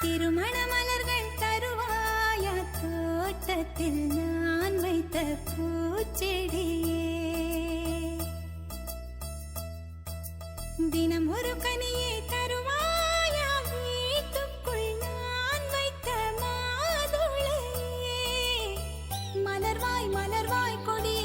திருமண மலர்கள் தருவாயா தோட்டத்தில் நான் வைத்த பூச்செடியே. தினம் ஒரு கனியை தருவாயா வீட்டுக்குள் நான் வைத்த மாதுளையே. மலர்வாய் மலர்வாய் கொடியே